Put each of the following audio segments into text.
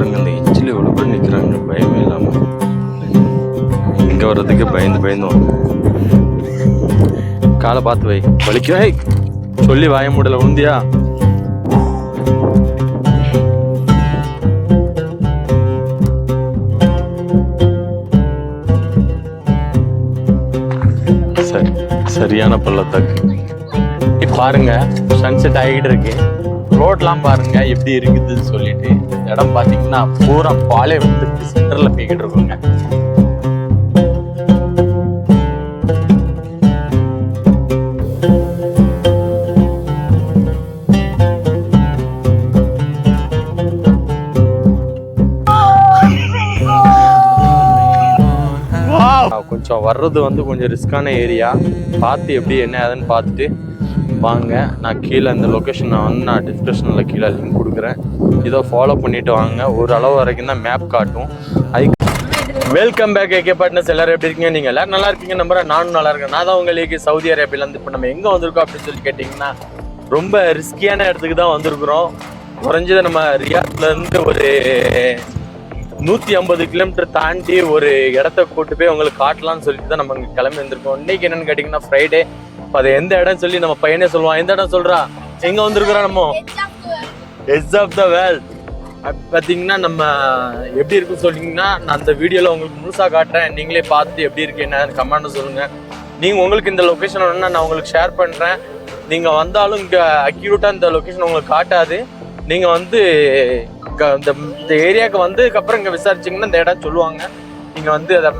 பாருங்க அந்த எச்சில் எவ்வளோ பேர் நிற்கிறாங்க பயமே இல்லாமல் இங்கே வர்றதுக்கு பயந்து பயந்து காலை பார்த்து வை. வலிக்க வை சொல்லி வாய முடியல உந்தியா சரி சரியான பள்ளத்தாக்கு. பாருங்க சன்செட் ஆகிட்டு இருக்கு. ரோட்லாம் பாருங்க எப்படி இருக்குதுன்னு சொல்லிட்டு. இந்த இடம் பாத்தீங்கன்னா பூரா பாலே வந்து சென்டர்ல போய்கிட்டு இருக்குங்க. கொஞ்சம் வர்றது வந்து கொஞ்சம் ரிஸ்கான ஏரியா பார்த்து எப்படி என்ன ஏதுன்னு பார்த்துட்டு வாங்க. நான் கீழே இந்த லொக்கேஷனை வந்து நான் டிஸ்கிரிப்ஷனில் கீழே லிங்க் கொடுக்குறேன். இதை ஃபாலோ பண்ணிவிட்டு வாங்க. ஒரு அளவு வரைக்கும் தான் மேப் காட்டும். அது வெல்கம் பேக் ஏகே பார்ட்னர்ஸ் எல்லாரும் எப்படி இருக்கீங்க? நீங்கள் எல்லோரும் நல்லா இருக்கீங்க நம்புறேன். நானும் நல்லா இருக்கேன். நான் தான் உங்களுக்கு சவுதி அரேபியிலேருந்து இப்போ நம்ம எங்கே வந்திருக்கோம் அப்படின்னு சொல்லி கேட்டிங்கன்னா ரொம்ப ரிஸ்கியான இடத்துக்கு தான் வந்திருக்கிறோம். குறைஞ்சது நம்ம ரியாத்லேருந்து ஒரு நூற்றி ஐம்பது கிலோமீட்டர் தாண்டி ஒரு இடத்த கூட்டு போய் உங்களுக்கு காட்டலாம்னு சொல்லிட்டு தான் நம்ம இங்கே கிளம்பி வந்திருக்கோம். இன்னைக்கு என்னன்னு கேட்டிங்கன்னா ஃப்ரைடே அது எந்த இடம் சொல்லி நம்ம பையனே சொல்லுவான். எந்த இடம் சொல்றா? எங்க வந்திருக்கிறோம் நம்ம? எஸ் ஆஃப் த வேர்ல்ட் பார்த்தீங்கன்னா நம்ம எப்படி இருக்குன்னு சொன்னீங்கன்னா நான் அந்த வீடியோவில் உங்களுக்கு முழுசாக காட்டுறேன். நீங்களே பார்த்து எப்படி இருக்கு என்ன கமெண்ட் சொல்லுங்கள் நீங்கள் உங்களுக்கு இந்த லொக்கேஷன் வேணும்னா நான் உங்களுக்கு ஷேர் பண்ணுறேன் நீங்கள் வந்தாலும் இங்கே அக்யூரேட்டாக இந்த லொக்கேஷன் உங்களுக்கு காட்டாது. நீங்கள் வந்து க- இந்த இந்த ஏரியாவுக்கு வந்ததுக்கப்புறம் இங்கே விசாரிச்சிங்கன்னா இந்த இடம் சொல்லுவாங்க. நீங்கள் வந்து அதை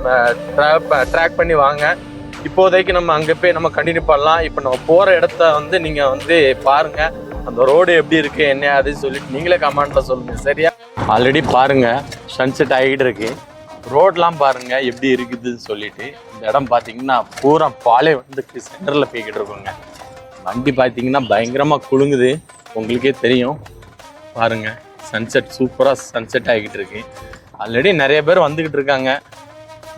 ட்ராக் பண்ணி வாங்க. இப்போதைக்கு நம்ம அங்கே போய் நம்ம கண்டினியூ பண்ணலாம். இப்போ நம்ம போகிற இடத்த வந்து நீங்கள் வந்து பாருங்கள் அந்த ரோடு எப்படி இருக்குது என்ன அதுன்னு சொல்லிட்டு நீங்களே கமெண்ட்ல சொல்லுங்கள் சரியா? ஆல்ரெடி பாருங்கள் சன்செட் ஆகிட்டு இருக்கு. ரோட்லாம் பாருங்கள் எப்படி இருக்குதுன்னு சொல்லிட்டு. இந்த இடம் பார்த்தீங்கன்னா பூரா பாலே வந்து சென்டரில் போய்கிட்டு இருக்கோங்க. வண்டி பார்த்தீங்கன்னா பயங்கரமாக குலுங்குது. உங்களுக்கே தெரியும். பாருங்கள் சன்செட் சூப்பராக சன்செட் ஆகிக்கிட்டு இருக்கு. ஆல்ரெடி நிறைய பேர் வந்துக்கிட்டு இருக்காங்க.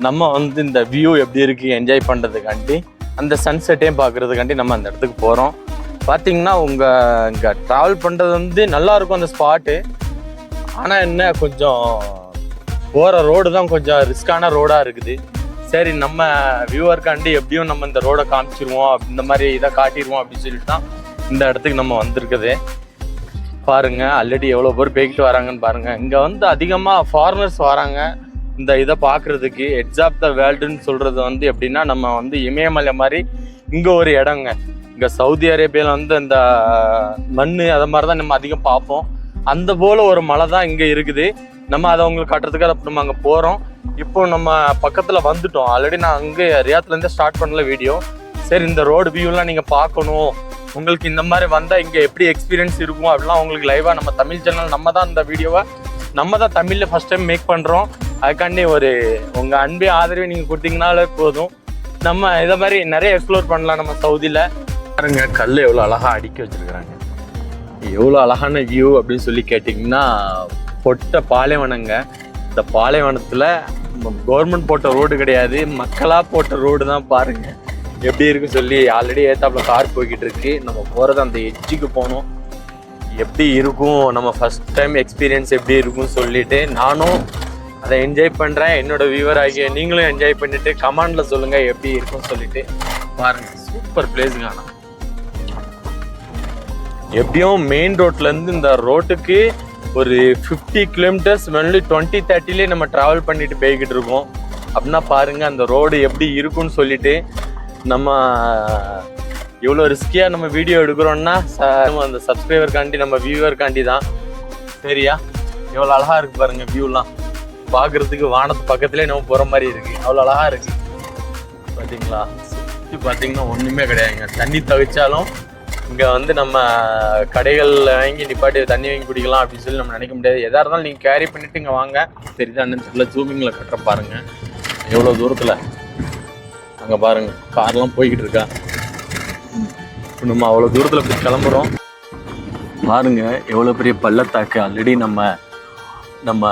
நம்ம வந்து இந்த வியூ எப்படி இருக்கு என்ஜாய் பண்ணுறதுக்காண்டி அந்த சன்செட்டையும் பார்க்கறதுக்காண்டி நம்ம அந்த இடத்துக்கு போகிறோம் பார்த்தீங்கன்னா உங்கள் இங்கே ட்ராவல் பண்ணுறது வந்து நல்லாயிருக்கும் அந்த ஸ்பாட்டு ஆனால் என்ன கொஞ்சம் போகிற ரோடு தான் கொஞ்சம் ரிஸ்கான ரோடாக இருக்குது. சரி நம்ம வியூவர்காண்டி எப்படியும் நம்ம இந்த ரோடை காமிச்சிருவோம் இந்த மாதிரி இதை காட்டிடுவோம் அப்படின்னு சொல்லிட்டு தான் இந்த இடத்துக்கு நம்ம வந்திருக்குது. பாருங்கள் ஆல்ரெடி எவ்வளோ பேர் போய்கிட்டு வராங்கன்னு பாருங்கள் இங்கே வந்து அதிகமாக ஃபாரினர்ஸ் வராங்க. இந்த இதை பார்க்கறதுக்கு எட்ஜ் ஆஃப் த வேர்ல்டுன்னு சொல்கிறது வந்து எப்படின்னா நம்ம வந்து இமயமலை மாதிரி இங்கே ஒரு இடங்க. இங்கே சவுதி அரேபியாவில் வந்து இந்த மண் அதை மாதிரி தான் நம்ம அதிகம் பார்ப்போம். அந்த போல் ஒரு மலை தான் இங்கே இருக்குது. நம்ம அதை உங்களுக்கு காட்டுறதுக்காக அப்ப நம்ம அங்கே போகிறோம் இப்போ நம்ம பக்கத்தில் வந்துட்டோம். ஆல்ரெடி நான் அங்கே ரியாத்துலேருந்தே ஸ்டார்ட் பண்ணல வீடியோ சரி இந்த ரோடு வியூலாம் நீங்கள் பார்க்கணும். உங்களுக்கு இந்த மாதிரி வந்தால் இங்கே எப்படி எக்ஸ்பீரியன்ஸ் இருக்கும்? அப்படிலாம் உங்களுக்கு லைவாக நம்ம தமிழ் சேனல் நம்ம தான் இந்த வீடியோவை நம்ம தான் தமிழில் ஃபஸ்ட் டைம் மேக் பண்ணுறோம் அதுக்காண்டி ஒரு உங்கள் அன்பே ஆதரவு நீங்கள் கொடுத்தீங்கனாலே போதும். நம்ம இதை மாதிரி நிறைய எக்ஸ்ப்ளோர் பண்ணலாம் நம்ம சவுதியில். பாருங்க கல் எவ்வளோ அழகாக அடுக்கி வச்சிருக்கிறாங்க. எவ்வளோ அழகான வியூ அப்படின்னு சொல்லி கேட்டிங்கன்னா பொட்ட பாலைவனங்க. இந்த பாலைவனத்தில் கவர்மெண்ட் போட்ட ரோடு கிடையாது. மக்களாக போட்ட ரோடு தான் பாருங்கள் எப்படி இருக்குன்னு சொல்லி ஆல்ரெடி ஏத்தாப்புல கார் போய்கிட்டு இருக்கு. நம்ம போகிறது அந்த எட்ஜுக்கு போகணும் எப்படி இருக்கும் நம்ம ஃபஸ்ட் டைம் எக்ஸ்பீரியன்ஸ் எப்படி இருக்கும்னு சொல்லிட்டு நானும் அதை என்ஜாய் பண்ணுறேன் என்னோட வியூவர் ஆகிய நீங்களும் என்ஜாய் பண்ணிட்டு கமாண்டில் சொல்லுங்கள் எப்படி இருக்கும்னு சொல்லிட்டு பாருங்கள் சூப்பர் பிளேஸுங்க ஆனால் எப்படியும் மெயின் ரோட்லேருந்து இந்த ரோட்டுக்கு ஒரு ஃபிஃப்டி கிலோமீட்டர்ஸ் ஒன்லி டுவெண்ட்டி தேர்ட்டிலே நம்ம ட்ராவல் பண்ணிட்டு போய்கிட்டு இருக்கோம். அப்படின்னா பாருங்கள் அந்த ரோடு எப்படி இருக்கும்னு சொல்லிட்டு நம்ம இவ்வளோ ரிஸ்கியாக நம்ம வீடியோ எடுக்கிறோம்னா அந்த சப்ஸ்கிரைபர்காண்டி நம்ம வியூவர்காண்டி தான் சரியா? எவ்வளோ அழகாக இருக்குது பாருங்க வியூலாம் பார்க்குறதுக்கு வானத்து பக்கத்துலேயே நம்ம போகிற மாதிரி இருக்குது அவ்வளோ அழகாக இருக்குது பார்த்தீங்களா சுற்றி பார்த்தீங்கன்னா ஒன்றுமே கிடையாதுங்க. தண்ணி தவிச்சாலும் இங்கே வந்து நம்ம கடைகளில் வாங்கி நிப்பாட்டி தண்ணி வாங்கி குடிக்கலாம் அப்படின்னு சொல்லி நம்ம நினைக்க முடியாது. எதாக இருந்தாலும் நீங்கள் கேரி பண்ணிவிட்டு இங்கே வாங்க. தெரியுதான்னு சொல்ல ஜூமிங்கில் கட்டுற பாருங்கள் எவ்வளோ தூரத்தில்? அங்கே பாருங்கள் கார்லாம் போய்கிட்டு இருக்கா. இப்போ நம்ம அவ்வளோ தூரத்தில் போய் கிளம்புறோம். பாருங்க எவ்வளோ பெரிய பள்ளத்தாக்கு. ஆல்ரெடி நம்ம நம்ம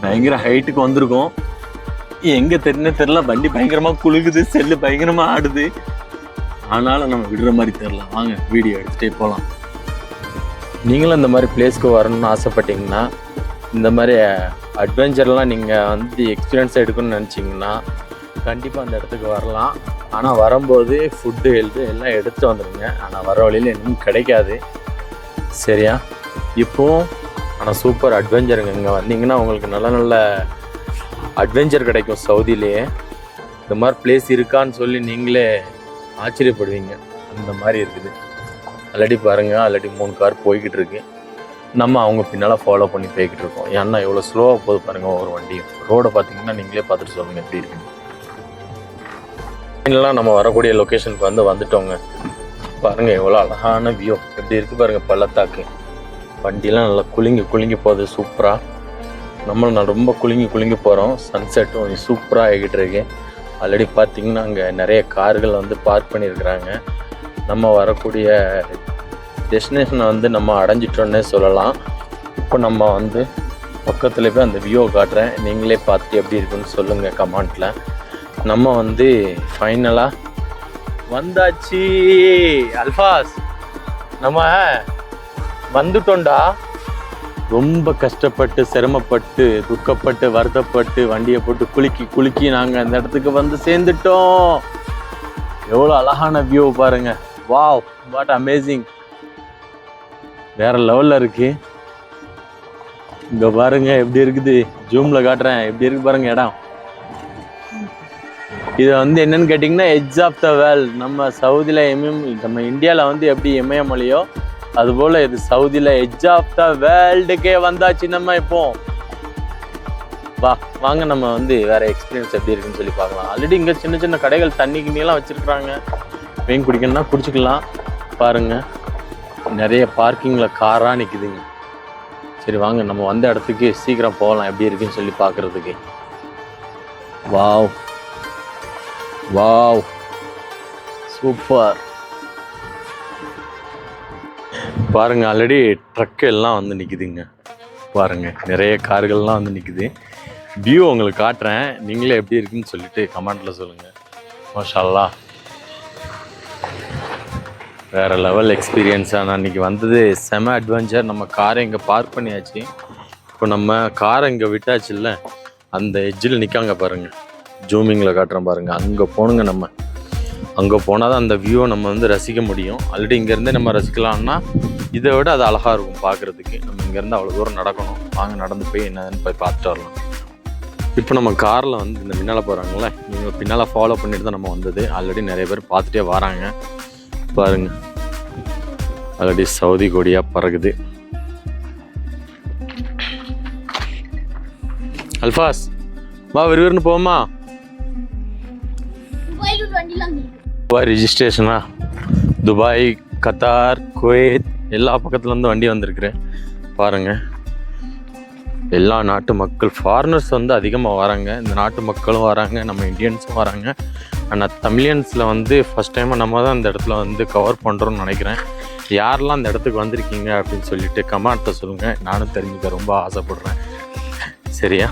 பயங்கர ஹைட்டுக்கு வந்திருக்கோம். எங்கே தெரிஞ்ச தெரியல வண்டி பயங்கரமாக குழுகுது செல்லு பயங்கரமாக ஆடுது. ஆனாலும் நம்ம விடுற மாதிரி தெரியல. வாங்க வீடியோ எடுத்துகிட்டே போகலாம் நீங்களும் இந்த மாதிரி பிளேஸ்க்கு வரணும்னு ஆசைப்பட்டீங்கன்னா இந்த மாதிரி அட்வென்ச்சர்லாம் நீங்கள் வந்து எக்ஸ்பீரியன்ஸ் எடுக்கணும்னு நினச்சிங்கன்னா கண்டிப்பாக அந்த இடத்துக்கு வரலாம். ஆனால் வரும்போது ஃபுட்டு ஹெல்த்து எல்லாம் எடுத்து வந்துடுங்க ஆனால் வர வழியில் இன்னும் கிடைக்காது. சரியா? இப்போவும் ஆனால் சூப்பர் அட்வென்ச்சருங்க இங்கே வந்தீங்கன்னா உங்களுக்கு நல்ல நல்ல அட்வென்ச்சர் கிடைக்கும் சவுதியிலேயே. இந்த மாதிரி பிளேஸ் இருக்கான்னு சொல்லி நீங்களே ஆச்சரியப்படுவீங்க. அந்த மாதிரி இருக்குது. ஆல்ரெடி பாருங்கள் ஆல்ரெடி மூணு கார் போய்கிட்டு இருக்கு. நம்ம அவங்க பின்னால் ஃபாலோ பண்ணி போய்கிட்டு இருக்கோம். ஏன்னா எவ்வளோ ஸ்லோவாக போகுது பாருங்கள் ஒவ்வொரு வண்டியும். ரோடை பார்த்தீங்கன்னா நீங்களே பார்த்துட்டு சொல்லுங்கள் எப்படி இருக்குன்னு. ஃபைனலாக நம்ம வரக்கூடிய லொக்கேஷனுக்கு வந்து வந்துட்டோங்க. பாருங்கள் எவ்வளோ அழகான வியூ எப்படி இருக்குது பாருங்கள் பள்ளத்தாக்கு. வண்டிலாம் நல்லா குலுங்கி குலுங்கி போகுது சூப்பராக நம்மளும் நான் ரொம்ப குலுங்கி குலுங்கி போகிறோம் சன்செட்டும் சூப்பராக ஆகிட்டு இருக்கேன் ஆல்ரெடி பார்த்தீங்கன்னா அங்கே நிறைய கார்கள் வந்து பார்க் பண்ணியிருக்கிறாங்க. நம்ம வரக்கூடிய டெஸ்டினேஷனை வந்து நம்ம அடைஞ்சிட்டோன்னே சொல்லலாம். இப்போ நம்ம வந்து பக்கத்தில் போய் அந்த வியூவை காட்டுறேன். நீங்களே பார்த்து எப்படி இருக்குன்னு சொல்லுங்கள் கமெண்ட்டில் நம்ம வந்து ஃபைனலாக வந்தாச்சு. அல்ஃபாஸ் நம்ம வந்துட்டோம்டா. ரொம்ப கஷ்டப்பட்டு சிரமப்பட்டு துக்கப்பட்டு வருத்தப்பட்டு வண்டியை போட்டு குலுக்கி குலுக்கி நாங்கள் அந்த இடத்துக்கு வந்து சேர்ந்துட்டோம். எவ்வளோ அழகான வியூ பாருங்க. வாவ் வாட் அமேசிங் வேற லெவலில் இருக்கு. இங்கே பாருங்க எப்படி இருக்குது? ஜூமில் காட்டுறேன். எப்படி இருக்கு பாருங்க இடம். இது வந்து என்னன்னு கேட்டிங்கன்னா எட்ஜ் ஆஃப் த வேல் நம்ம சவுதியில் எம்எம் நம்ம இந்தியாவில் வந்து எப்படி இமயமலையோ அதுபோல் இது சவுதியில் எட்ஜ் ஆஃப் த வேர்ல்டுக்கே வந்தாச்சு நம்ம இப்போ. வா வாங்க நம்ம வந்து வேறு எக்ஸ்பீரியன்ஸ் எப்படி இருக்குன்னு சொல்லி பார்க்கலாம். ஆல்ரெடி இங்கே சின்ன சின்ன கடைகள் தண்ணி கிண்ணியெல்லாம் வச்சுருக்குறாங்க. மீன் குடிக்கணும்னா குடிச்சிக்கலாம். பாருங்க நிறைய பார்க்கிங்கில் காராக நிற்கிதுங்க சரி வாங்க நம்ம வந்த இடத்துக்கு சீக்கிரம் போகலாம். எப்படி இருக்குன்னு சொல்லி பார்க்குறதுக்கு. வாவ் வாவ் சூப்பர் பாருங்க ஆல்ரெடி ட்ரக் எல்லாம் வந்து நிற்குதுங்க பாருங்க நிறைய கார்கள்லாம் வந்து நிற்குது வியூ உங்களுக்கு காட்டுறேன். நீங்களே எப்படி இருக்குன்னு சொல்லிட்டு கமெண்ட்ல சொல்லுங்க. மோஷல்லா. வேற லெவல் எக்ஸ்பீரியன்ஸாக நான் இன்றைக்கி வந்தது செம அட்வென்ச்சர் நம்ம காரை இங்கே பார்க் பண்ணியாச்சு. இப்போ நம்ம காரை இங்கே விட்டாச்சுல்ல அந்த எஜ்ஜில் நிற்காங்க பாருங்கள் ஜூமிங்கில் காட்டுறேன் பாருங்கள் அங்கே போகணுங்க நம்ம. அங்கே போனால் தான் அந்த வியூவை நம்ம வந்து ரசிக்க முடியும். ஆல்ரெடி இங்கேருந்தே நம்ம ரசிக்கலாம்னா இதை விட அது அழகாக இருக்கும் பார்க்குறதுக்கு. நம்ம இங்கேருந்து அவ்வளோ தூரம் நடக்கணும். வாங்க நடந்து போய் என்னதுன்னு போய் பார்த்துட்டு வரலாம். இப்போ நம்ம காரில் வந்து இந்த பின்னால் போகிறாங்களே இவங்க பின்னால் ஃபாலோ பண்ணிட்டு தான் நம்ம வந்தது. ஆல்ரெடி நிறைய பேர் பார்த்துட்டே வராங்க. பாருங்க. ஆல்ரெடி சவுதி கொடியாக பறகுது அல்ஃபாஸ் வா விறுவிறுன்னு போமா துபாய் ரிஜிஸ்ட்ரேஷனா துபாய் கத்தார் குவைத் எல்லா பக்கத்துலேருந்து வண்டி வந்திருக்குறேன் பாருங்கள் எல்லா நாட்டு மக்கள் ஃபாரினர்ஸ் வந்து அதிகமாக வராங்க. இந்த நாட்டு மக்களும் வராங்க நம்ம இந்தியன்ஸும் வராங்க. ஆனால் தமிழியன்ஸில் வந்து ஃபஸ்ட் டைமாக நம்ம தான் இந்த இடத்துல வந்து கவர் பண்ணுறோம்னு நினைக்கிறேன். யாரெல்லாம் அந்த இடத்துக்கு வந்திருக்கீங்க அப்படின்னு சொல்லிட்டு கமெண்ட்டை சொல்லுங்கள் நானும் தெரிஞ்சுக்க ரொம்ப ஆசைப்படுறேன். சரியா?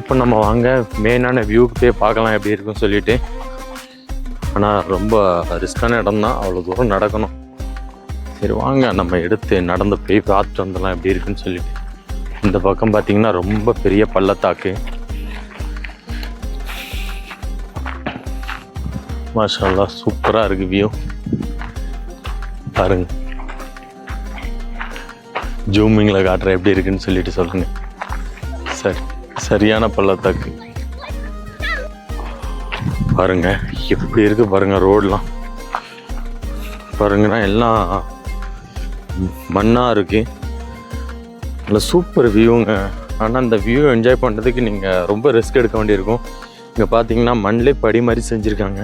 இப்போ நம்ம வாங்க மெயினான வியூக்கு போய் பார்க்கலாம் எப்படி இருக்குன்னு சொல்லிட்டு. ஆனால் ரொம்ப ரிஸ்க்கான இடம் தான் அவ்வளோ தூரம் நடக்கணும். சரி வாங்க. நம்ம எடுத்து நடந்து போய் பார்த்துட்டு வந்துடலாம். எப்படி இருக்குன்னு சொல்லிட்டு. இந்த பக்கம் பார்த்தீங்கன்னா ரொம்ப பெரிய பள்ளத்தாக்கு. மாஷால்லா சூப்பராக இருக்குது வியூ பாருங்க. ஜூமிங்கில் காட்டுறேன் எப்படி இருக்குன்னு சொல்லிட்டு சொல்லுங்கள் சரி சரியான பள்ளத்தாக்கு. பாருங்க எப்படி இருக்கு பாருங்க ரோடெலாம். பாருங்கன்னா எல்லாம் மண்ணாக இருக்கு. நல்ல சூப்பர் வியூங்க ஆனால் அந்த வியூ என்ஜாய் பண்ணுறதுக்கு நீங்கள் ரொம்ப ரிஸ்க் எடுக்க வேண்டியிருக்கும். இங்கே பார்த்தீங்கன்னா மண்ணிலே படி மாதிரி செஞ்சுருக்காங்க.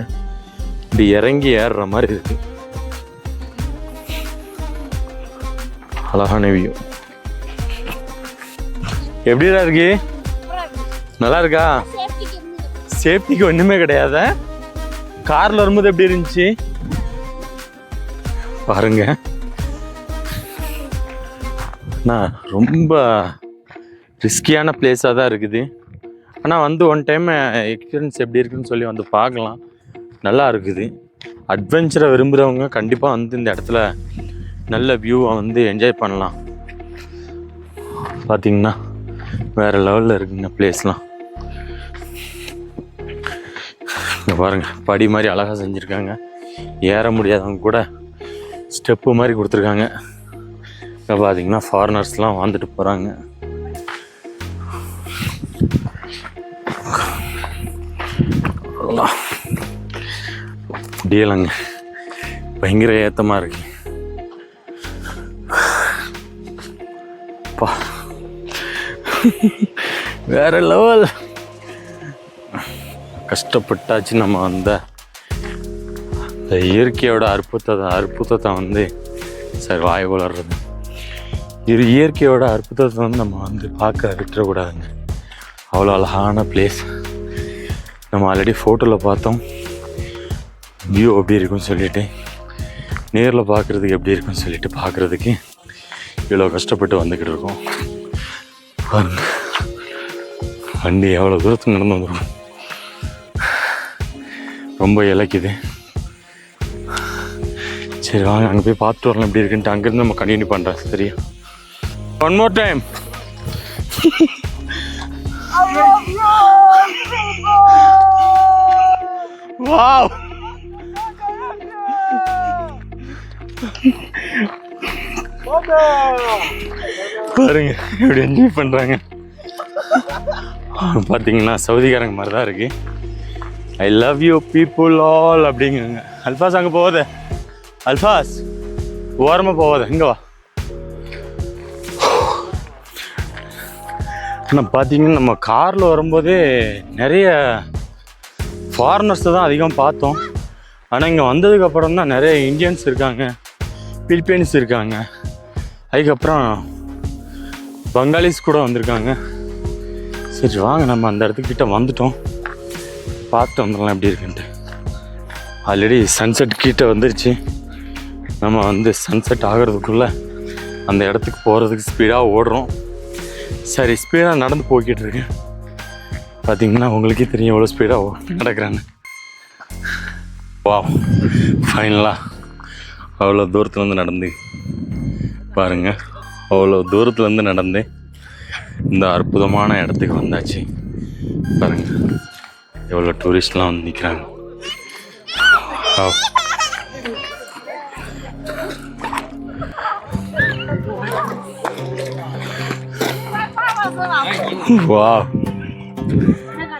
இப்படி இறங்கி ஏறுற மாதிரி இருக்கு. அழகான வியூ எப்படிடா இருக்கு? நல்லா இருக்கா? சேஃப்டிக்கு ஒன்றுமே கிடையாத. காரில் வரும்போது எப்படி இருந்துச்சு? பாருங்க. அண்ணா ரொம்ப ரிஸ்கியான பிளேஸாக தான் இருக்குது. ஆனால் வந்து ஒன் டைம் எக்ஸ்பீரியன்ஸ் எப்படி இருக்குன்னு சொல்லி வந்து பார்க்கலாம். நல்லா இருக்குது. அட்வென்ச்சரை விரும்புகிறவங்க கண்டிப்பாக வந்து இந்த இடத்துல நல்ல வியூவை வந்து என்ஜாய் பண்ணலாம். பார்த்தீங்கன்னா வேறு லெவலில் இருக்குங்க பிளேஸ்லாம் பாருங்கள் படி மாதிரி அழகாக செஞ்சுருக்காங்க. ஏற முடியாதவங்க கூட ஸ்டெப்பு மாதிரி கொடுத்துருக்காங்க. இப்போ பார்த்தீங்கன்னா ஃபாரினர்ஸ்லாம் வாழ்ந்துட்டு போகிறாங்க முடியலைங்க பயங்கர ஏத்தமாக இருக்கு. வேற லெவல் கஷ்டப்பட்டாச்சு நம்ம அந்த இந்த இயற்கையோட அற்புதத்தை அற்புதத்தை வந்து சரி வாய் வளர்றது. இது இயற்கையோட அற்புதத்தை வந்து நம்ம வந்து பார்க்க விட்டுறக்கூடாதுங்க. அவ்வளோ அழகான பிளேஸ் நம்ம ஆல்ரெடி ஃபோட்டோவில் பார்த்தோம். வியூ எப்படி இருக்கும்னு சொல்லிட்டு நேரில் பார்க்குறதுக்கு எப்படி இருக்கும்னு சொல்லிட்டு பார்க்குறதுக்கு இவ்வளோ கஷ்டப்பட்டு வந்துக்கிட்டு இருக்கோம். பாருங்க. வண்டி எவ்வளோ தூரத்துக்கு நடந்து வந்துடும் ரொம்ப இலக்குது. சரி வாங்க அங்கே போய் பார்த்துட்டு வரலாம். எப்படி இருக்குன்ட்டு அங்கேருந்து நம்ம கண்டினியூ பண்ணுறேன் சரியா? ஒன் மோர் டைம் வாவ் பாருங்க எப்படி என்ஜாய் பண்ணுறாங்க பார்த்தீங்கன்னா சவுதிக்காரங்க மாதிரி தான் இருக்குது I love you people all அப்படிங்குங்க Alfaz அங்கே போகாத. அல்ஃபாஸ் ஓரமாக போகாத. இங்கே வா. ஆனால் பார்த்தீங்கன்னா நம்ம காரில் வரும்போதே நிறைய ஃபாரினர்ஸை தான் அதிகம் பார்த்தோம். ஆனால் இங்கே வந்ததுக்கப்புறம் தான் நிறைய இந்தியன்ஸ் இருக்காங்க பிலிப்பைன்ஸ் இருக்காங்க. அதுக்கப்புறம் பங்காளிஸ் கூட வந்திருக்காங்க. சரி வாங்க நம்ம அந்த இடத்துக்கிட்ட வந்துட்டோம். பார்த்து வந்துடலாம் எப்படி இருக்குன்ட்டு. ஆல்ரெடி சன்செட் கிட்டே வந்துருச்சு. நம்ம வந்து சன்செட் ஆகிறதுக்குள்ளே அந்த இடத்துக்கு போகிறதுக்கு ஸ்பீடாக ஓடுறோம். சரி ஸ்பீடாக நடந்து போய்கிட்டு இருக்கேன் பார்த்தீங்கன்னா உங்களுக்கே தெரியும் எவ்வளோ ஸ்பீடாக நடக்கிறேன்னு. வா ஃபைனலாக அவ்வளோ தூரத்துலேருந்து நடந்து. பாருங்க அவ்வளோ தூரத்துலேருந்து நடந்து இந்த அற்புதமான இடத்துக்கு வந்தாச்சு. பாருங்கள் எவ்வளோ டூரிஸ்ட்லாம் வந்து நிற்கிறாங்க வா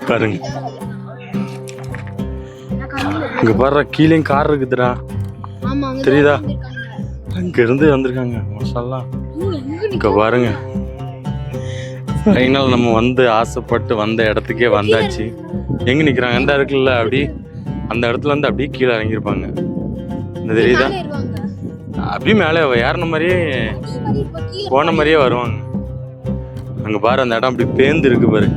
பாருங்க. இங்க பாரு கீழேயும் கார் இருக்குதுடா. தெரியுதா? அங்க இருந்து வந்திருக்காங்க மசாலா. இங்க பாருங்க. ஃபைனல் நம்ம வந்து ஆசைப்பட்டு வந்த இடத்துக்கே வந்தாச்சு. எங்க நிக்கிறாங்க? அந்த இருக்குல்ல அப்படி அந்த இடத்துல இருந்து அப்படியே கீழே இறங்கியிருப்பாங்க. இந்த தெரியுதா? அப்படியே மேலே ஏறின மாதிரியே போன மாதிரியே வருவாங்க. அங்க பாரு அந்த இடம் அப்படி பேந்து இருக்கு பாரு.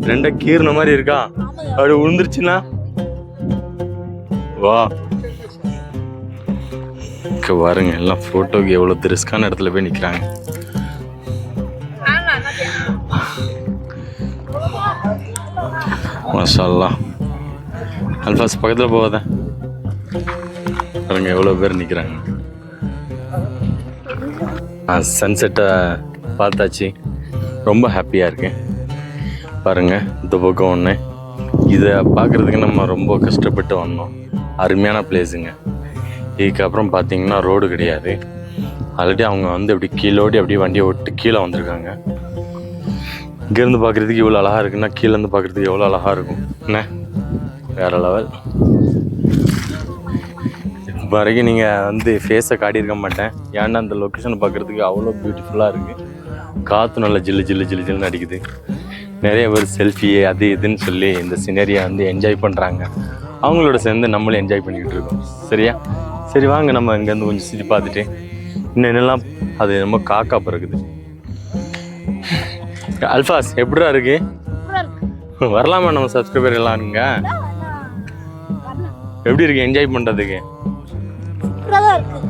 ரெண்டா கீறின மாதிரி இருக்கா? அப்படி விழுந்துருச்சுன்னா வா. பாருங்க எல்லாம் போட்டோக்கு எவ்வளவு ரிஸ்கான இடத்துல போய் நிக்கிறாங்க. மசாலா அல்ஃபாஸ் பக்கத்தில் போகாத. பாருங்க எவ்வளோ பேர் நிற்கிறாங்க சன்செட்டை பார்த்தாச்சு. ரொம்ப ஹாப்பியாக இருக்கேன் பாருங்கள் இந்த பக்கம் ஒன்று இதை பார்க்குறதுக்கு நம்ம ரொம்ப கஷ்டப்பட்டு வந்தோம். அருமையான பிளேஸுங்க இதுக்கப்புறம் பார்த்தீங்கன்னா ரோடு கிடையாது. ஆல்ரெடி அவங்க வந்து அப்படி கீழோடி அப்படியே வண்டியை விட்டு கீழே வந்திருக்காங்க. இங்கேருந்து பார்க்குறதுக்கு இவ்வளோ அழகாக இருக்குன்னா கீழேருந்து பார்க்குறதுக்கு எவ்வளோ அழகாக இருக்கும்? என்ன? வேற லெவல். இப்போ வரைக்கும் நீங்கள் வந்து ஃபேஸை காட்டியிருக்க மாட்டேன். ஏன்னா அந்த லொக்கேஷனை பார்க்குறதுக்கு அவ்வளோ பியூட்டிஃபுல்லாக இருக்குது காற்று நல்லா ஜில்லு ஜில்லு ஜில்லு ஜில்லுன்னு அடிக்குது. நிறைய பேர் செல்ஃபி அது இதுன்னு சொல்லி இந்த சினரியை வந்து என்ஜாய் பண்ணுறாங்க அவங்களோட சேர்ந்து நம்மளும் என்ஜாய் பண்ணிக்கிட்டு இருக்கோம். சரியா? சரி வாங்க நம்ம இங்கேருந்து கொஞ்சம் சுற்றி பார்த்துட்டு இன்னும் என்னெல்லாம் அது நம்ம காக்கா பிறகுது அல்ஃபாஸ் எப்படிடா இருக்கு? வரலாமா நம்ம சப்ஸ்கிரைபர் எல்லாம் எப்படி இருக்கு என்ஜாய் பண்றதுக்கு?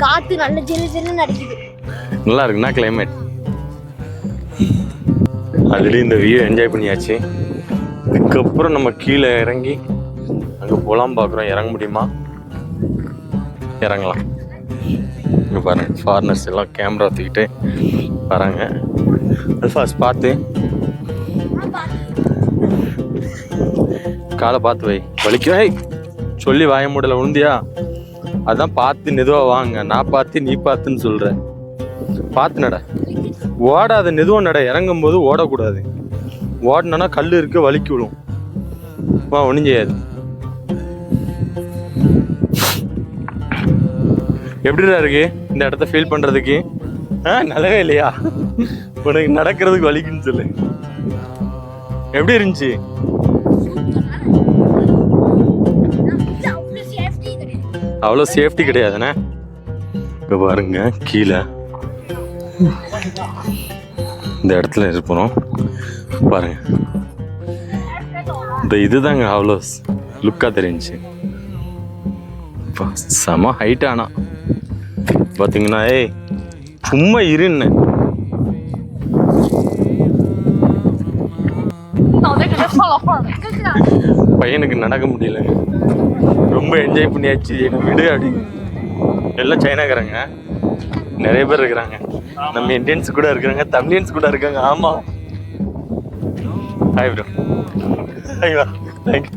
காத்து நல்ல ஜில்லு ஜில்லுன்னு அடிக்குது நல்லா இருக்குண்ணா கிளைமேட் ஆல்ரெடி இந்த வியூ என்ஜாய் பண்ணியாச்சு. இதுக்கப்புறம் நம்ம கீழே இறங்கி அங்கே போகலாம் பார்க்குறோம் இறங்க முடியுமா? இறங்கலாம். இங்கே பாருங்க ஃபாரினர்ஸ் எல்லாம் கேமரா தூக்கிட்டு வராங்க. அல்ஃபாஸ் பார்த்து. காலை பார்த்து வை. வலிக்க? ஏய், சொல்லி வாய மூடல உழுந்தியா? அதான் பார்த்து நெதுவாக வாங்க. நான் பார்த்து நீ பார்த்துன்னு சொல்கிறேன் பார்த்து நட. ஓடாத மெதுவா நட. இறங்கும் போது ஓடக்கூடாது. ஓடனா கல் இருக்கு வலிக்கு விழும். வா ஒன்றும் செய்யாது. எப்படிடா இருக்கு? இந்த இடத்த ஃபீல் பண்ணுறதுக்கு ஆ நல்லவே இல்லையா? உனக்கு நடக்கிறதுக்கு வலிக்குன்னு சொல்லு. எப்படி இருந்துச்சு? அவ்வளோ சேஃப்டி கிடையாதுண்ணே இப்போ பாருங்க கீழே. இந்த இடத்துல இருப்போம் பாருங்க. இந்த இதுதாங்க அவ்வளோ லுக்காக தெரிஞ்சிச்சு. செம ஹைட் ஆனால் பார்த்தீங்கன்னா ஏய் சும்மா இருன்னு. பையனுக்கு நடக்க முடியலங்க. ரொம்ப என்ஜாய் பண்ணியாச்சு. எங்கள் விடு அப்படின்னு எல்லாம் சைனாக்காரங்க. நிறைய பேர் இருக்கிறாங்க. நம்ம இந்தியன்ஸ் கூட இருக்கிறாங்க தமிழியன்ஸ் கூட இருக்காங்க. ஆமாம் ஹாய் ப்ரோ ஐயா தேங்க்யூ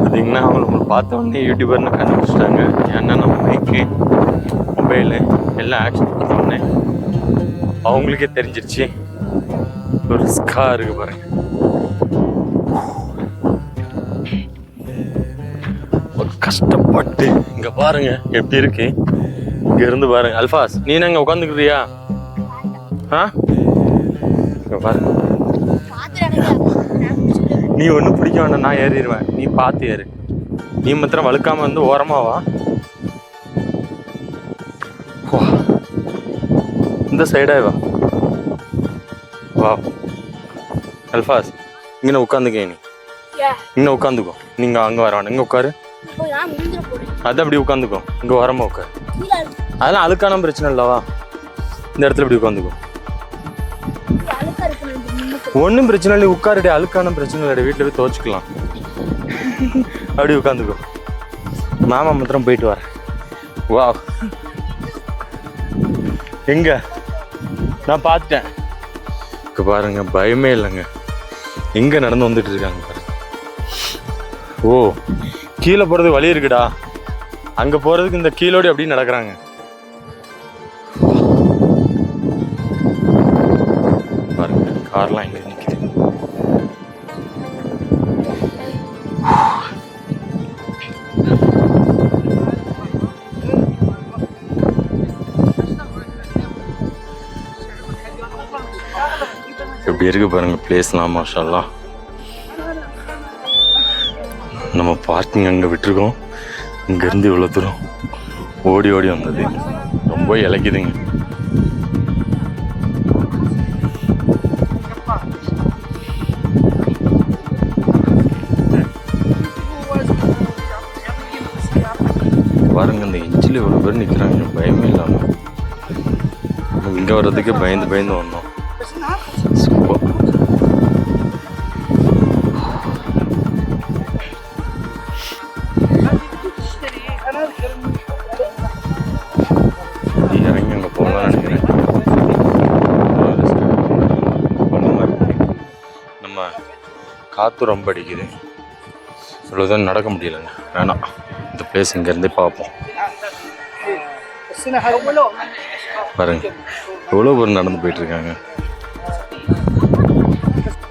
பார்த்தீங்கன்னா அவங்க நம்மளை பார்த்த உடனே யூடியூபர்னு கண்டுபிடிச்சிட்டாங்க. ஏன்னா நம்ம மைக்கு மொபைலு எல்லாம் ஆக்ஷன் பார்த்த உடனே அவங்களுக்கே தெரிஞ்சிருச்சு. ஒரு ஸ்கா இருக்கு பாருங்கள் கஷ்டப்பட்டு. இங்க பாருங்க எப்படி இருக்கு? இங்க இருந்து பாருங்க. அல்ஃபாஸ் நீ அங்க உட்காந்துக்கிறியா ஆ? இங்க பாருங்க நீ ஒன்றும் பிடிக்க வேண்டாம் நான் ஏறிடுவேன். நீ பார்த்து ஏறு. நீ மாத்திரம் வழுக்காம வந்து ஓரமா வா. வா. இந்த சைடா வா. வா. அல்ஃபாஸ் இங்கே உட்காந்துக்க நீ இங்கே உட்காந்துக்கோ நீங்க அங்க வர வேண்டாம் இங்க உட்காரு அது அப்படி உட்காந்துக்கும் இங்க உரமா உட்காரு. அதெல்லாம் அழுக்கான பிரச்சனை இல்லவா இந்த இடத்துல இப்படி உட்காந்துக்கும் ஒன்றும் பிரச்சனை இல்லை உட்காருடி. அழுக்கான பிரச்சனை இல்லை வீட்டில் போய் துவச்சிக்கலாம். அப்படி உட்காந்துக்கும் மாமா மாத்திரம் போயிட்டு வரேன் வா. எங்க? நான் பார்த்தேன் இங்க பாருங்க பயமே இல்லைங்க. எங்க நடந்து வந்துட்டு இருக்காங்க பாருங்க. ஓ கீழே போறது வழி இருக்குடா. அங்க போறதுக்கு இந்த கீழோடி அப்படி நடக்கிறாங்க. பாருங்க கார்லாம் இங்க நிக்குது. எப்படி இருக்கு பாருங்க பிளேஸ்லாம் மாஷால்லாம் நம்ம பார்க்கிங் அங்கே விட்டுருக்கோம். இங்கேருந்து இவ்வளோ தூரம் ஓடி ஓடி வந்தது. ரொம்ப இலக்குதுங்க பாருங்க இந்த இன்ச்சில் இவ்வளோ பேர் நிற்கிறாங்க பயமே இல்லாமல் இங்கே வர்றதுக்கே பயந்து பயந்து வந்தோம். காற்று ரொம்ப அடிக்குது. இவ்வளோ தான் நடக்க முடியலங்க. வேணாம். இந்த பிளேஸ் இங்கேருந்தே பார்ப்போம். பாருங்க. எவ்வளோ பேர் நடந்து போயிட்டுருக்காங்க.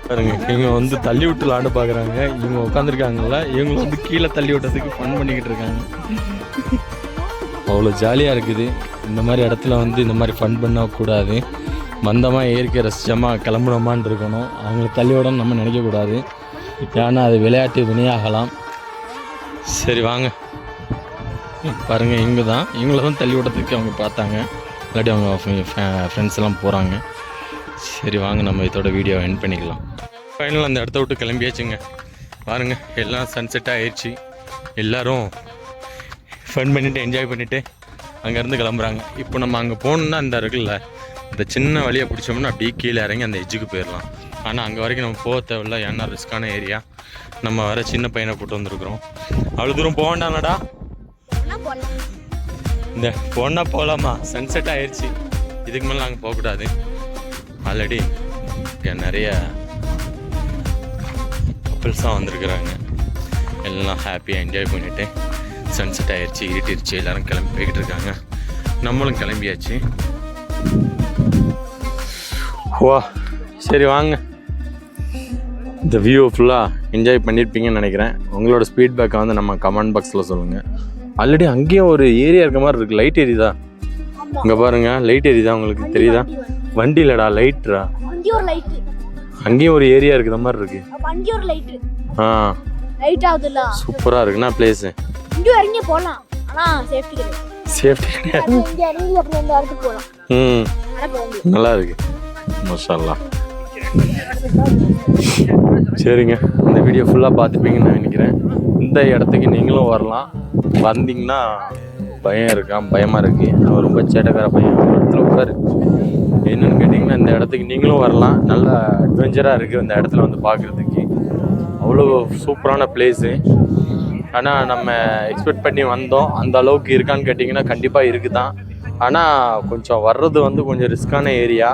பாருங்க இவங்க வந்து தள்ளி விட்டுலான்னு பார்க்குறாங்க இவங்க உட்காந்துருக்காங்கல்ல இவங்க வந்து கீழே தள்ளி விட்டதுக்கு ஃபன் பண்ணிக்கிட்டு இருக்காங்க. அவ்வளோ ஜாலியாக இருக்குது. இந்த மாதிரி இடத்துல வந்து இந்த மாதிரி ஃபன் பண்ணக்கூடாது மந்தமாக இயற்கை ரசிச்சமாக கிளம்புனோமான்னு இருக்கணும். அவங்கள தள்ளி விடணும்னு நம்ம நினைக்கக்கூடாது. ஏன்னா அது விளையாட்டு வினையாகலாம். சரி வாங்க. பாருங்க இங்கே தான். இவங்கள தான் தள்ளி விடத்துக்கு அவங்க பார்த்தாங்க. இல்லாட்டி அவங்க ஃப்ரெண்ட்ஸ் எல்லாம் போகிறாங்க சரி வாங்க நம்ம இதோட வீடியோ என் பண்ணிக்கலாம். ஃபைனல் அந்த இடத்த விட்டு கிளம்பியாச்சுங்க. பாருங்க எல்லாம் சன்செட் ஆயிடுச்சு எல்லோரும் ஃபன் பண்ணிவிட்டு என்ஜாய் பண்ணிவிட்டு அங்கேருந்து கிளம்புறாங்க. இப்போ நம்ம அங்கே போகணுன்னா அந்த இருக்குல்ல இந்த சின்ன வழியை பிடிச்சோம்னா அப்படியே கீழே இறங்கி அந்த எஜ்ஜுக்கு போயிடலாம். ஆனால் அங்கே வரைக்கும் நம்ம போக தேவையில்ல. ஏன்னா ரிஸ்க்கான ஏரியா. நம்ம வர சின்ன பையனை கூட்டு வந்திருக்கிறோம். அவ்வளோ தூரம் போக வேண்டாம்லடா. இந்த பொண்ணா போகலாமா சன்செட் ஆயிடுச்சு இதுக்கு மேலே நாங்கள் போகக்கூடாது ஆல்ரெடி இங்கே நிறைய கப்பிள்ஸாக வந்திருக்கிறாங்க. எல்லாம் ஹாப்பியாக என்ஜாய் பண்ணிவிட்டு சன்செட் ஆயிடுச்சு இருட்டிருச்சு. எல்லோரும் கிளம்பி போய்கிட்டு இருக்காங்க. நம்மளும் கிளம்பியாச்சு. வா சரி வாங்க. இந்த வியூ ஃபுல்லாக என்ஜாய் பண்ணியிருப்பீங்கன்னு நினைக்கிறேன். உங்களோட ஸ்பீட் பேக்கை வந்து நம்ம கமெண்ட் பாக்ஸில் சொல்லுங்கள் ஆல்ரெடி அங்கேயும் ஒரு ஏரியா இருக்க மாதிரி இருக்குது லைட் எரியுதா இங்கே பாருங்க லைட் எரியுதா உங்களுக்கு தெரியுதா? வண்டி இல்லடா லைட்ரா அங்கேயும் ஒரு ஏரியா இருக்கிற மாதிரி இருக்கு. ஆ லைட் ஆகுதுல்ல. பிளேஸு இறங்கி ஆனா சேஃப்டி கிடையாது. சேஃப்டி இங்க இறங்கி இடத்துக்கு ம். நல்லா இருக்கு. மஷால்லா. சரிங்க. இந்த வீடியோ ஃபுல்லாக பார்த்துப்பீங்கன்னு நான் நினைக்கிறேன். இந்த இடத்துக்கு நீங்களும் வரலாம். வந்தீங்கன்னா பயம் இருக்கான் பயமாக இருக்கு. ரொம்ப சேட்டக்கார பையன். ஒரு இடத்துல உட்காரு. என்னன்னு கேட்டிங்கன்னா இந்த இடத்துக்கு நீங்களும் வரலாம். நல்ல அட்வென்ச்சராக இருக்குது இந்த இடத்துல வந்து பார்க்குறதுக்கு. அவ்வளோ சூப்பரான பிளேஸு ஆனால் நம்ம எக்ஸ்பெக்ட் பண்ணி வந்தோம். அந்த அளவுக்கு இருக்கான்னு கேட்டிங்கன்னா கண்டிப்பாக இருக்குது தான் ஆனால் கொஞ்சம் வர்றது வந்து கொஞ்சம் ரிஸ்க்கான ஏரியா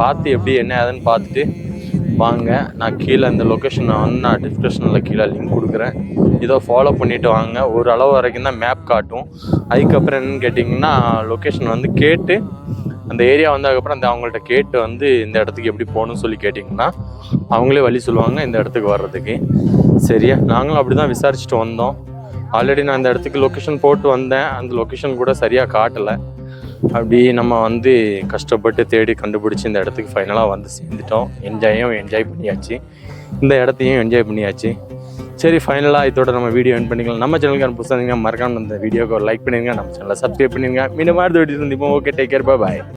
பார்த்து எப்படி என்ன ஏதுன்னு பார்த்துட்டு வாங்க. நான் கீழே இந்த லொக்கேஷனை வந்து நான் டிஸ்கிரிப்ஷனில் கீழே லிங்க் கொடுக்குறேன். இதை ஃபாலோ பண்ணிவிட்டு வாங்க. ஒரு அளவு வரைக்கும் தான் மேப் காட்டும். அதுக்கப்புறம் என்னென்னு கேட்டிங்கன்னா லொக்கேஷன் வந்து கேட்டு அந்த ஏரியா வந்ததுக்கப்புறம் அந்த அவங்கள்ட்ட கேட்டு வந்து இந்த இடத்துக்கு எப்படி போகணும்னு சொல்லி கேட்டிங்கன்னா அவங்களே வழி சொல்லுவாங்க இந்த இடத்துக்கு வர்றதுக்கு. சரியா? நாங்களும் அப்படி தான் விசாரிச்சுட்டு வந்தோம். ஆல்ரெடி நான் இந்த இடத்துக்கு லொக்கேஷன் போட்டு வந்தேன். அந்த லொக்கேஷன் கூட சரியாக காட்டலை. அப்படி நம்ம வந்து கஷ்டப்பட்டு தேடி கண்டுபிடிச்சி இந்த இடத்துக்கு ஃபைனலாக வந்து சேர்ந்துட்டோம். என்ஜாயும் என்ஜாய் பண்ணியாச்சு. இந்த இடத்தையும் என்ஜாய் பண்ணியாச்சு. சரி ஃபைனலாக இதோட நம்ம வீடியோ என் பண்ணிக்கலாம். நம்ம சேனலுக்கு புதுசாக இருந்தீங்கன்னா மறக்காமல் இந்த வீடியோக்கு லைக் பண்ணிடுங்க நம்ம சேனலை சப்ஸ்கிரைப் பண்ணிடுங்க மீண்டும் அடுத்த வீடியோ சந்திப்போம். Okay take care bye